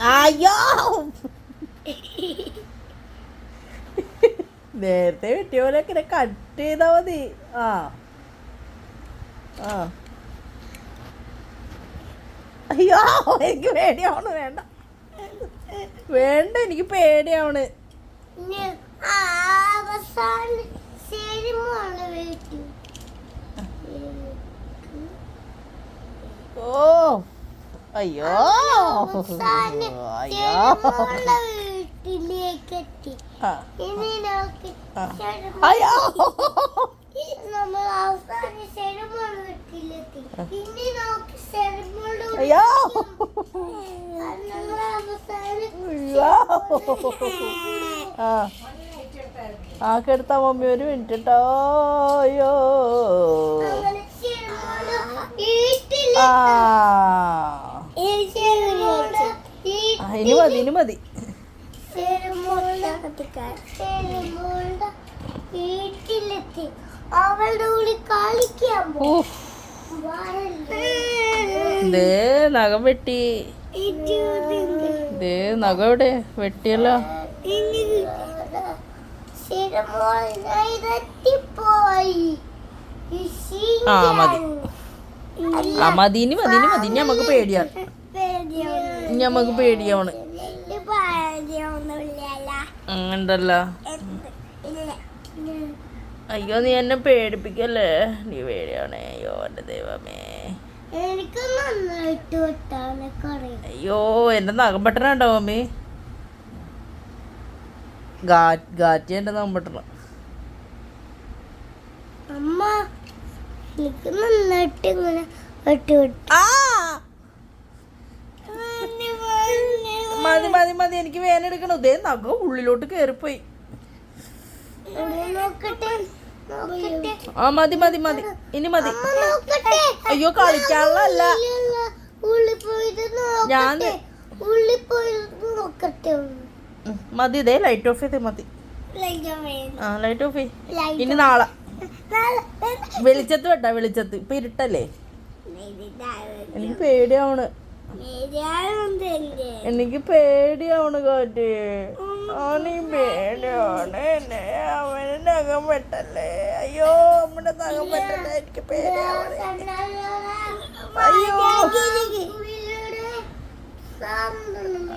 അയ്യോ. നേരത്തെ വെട്ടിയ പോലെ ഇങ്ങനെ കട്ട് ചെയ്താ മതി. ആ. ആ. അയ്യോ എനിക്ക് പേടിയാവണ്. വേണ്ട. വേണ്ട എനിക്ക് പേടിയാവണ്. അവസാനം ഓ. അയ്യോ. വീട്ടിലേക്ക് അയ്യോ. നമ്മൾ അവസാനം ചെറുമോളെ വീട്ടിലെത്തി. ഇനി നമുക്ക് ചെറുമോളുടെ അയ്യോ. നമ്മൾ അവസാനം ആ. ആ കെടുത്താ മമ്മി ഒരു മിനിറ്റ് കേട്ടോ അയ്യോ. ഇനി മതി ഇനി മതി. വീട്ടിലെത്തി അവളുടെ കൂടി കളിക്കാൻ ദേ നഖം വെട്ടി. ദേ നഖം എവിടെ? വെട്ടിയല്ലോ. ആ, മതി. മതിന് ഇനി മതി ഞമ്മക്ക് പേടിയാണ് ഞമ്മക്ക് പേടിയാണ്. ഉണ്ടല്ലോ അയ്യോ നീ എന്നെ പേടിപ്പിക്കല്ലേ? നീ പേടിയാണേ. അയ്യോ എന്റെ ദൈവമേ. അയ്യോ എന്റെ നഖം അമ്മേ മമ്മി? ഗാറ്റി എന്റെ നഖം അമ്മ എനിക്ക് നന്നായിട്ട് ഇങ്ങനെ വെട്ടി വെട്ടി. മതി മതി മതി. എനിക്ക് വേന എടുക്കണം. ഇതേ നഖം ഉള്ളിലോട്ട് കയറിപ്പോയി നോക്കട്ടെ ആ മതി മതി മതി. ഇനി മതി. അയ്യോ കളിക്കാനുള്ള ഞാൻ മതി ഇതേ ലൈറ്റ് ഓഫ് ചെയ്തേ മതി. ആ ലൈറ്റ് ഓഫ് ചെയ് ഇനി നാളെ. വെളിച്ചത്ത് വെട്ടാ വെളിച്ചത്ത്. ഇപ്പൊ ഇരുട്ടല്ലേ? എനിക്ക് പേടിയാവണ്? എനിക്ക് പേടിയാവണ് കാറ്റ് അവനീ പേടിയാണ്. എന്നെ അവന് നഖം വെട്ടല്ലേ? അയ്യോ നമ്മുടെ നഖം വെട്ടല്ലേ എനിക്ക് പേടിയാവണ്. അയ്യോ.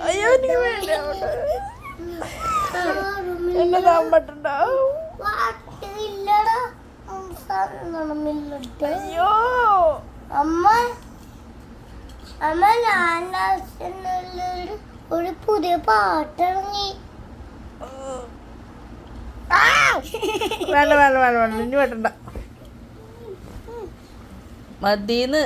അയ്യോ എനിക്ക് പേടിയാവണ്. എന്നെ അയ്യോ. അമ്മ അമ്മ ഒരു പുതിയ പാട്ടിറങ്ങി! വേണ്ട വേണ്ട വേണ്ട വേണ്ട. ഇനി വെട്ടണ്ട മതീന്ന്.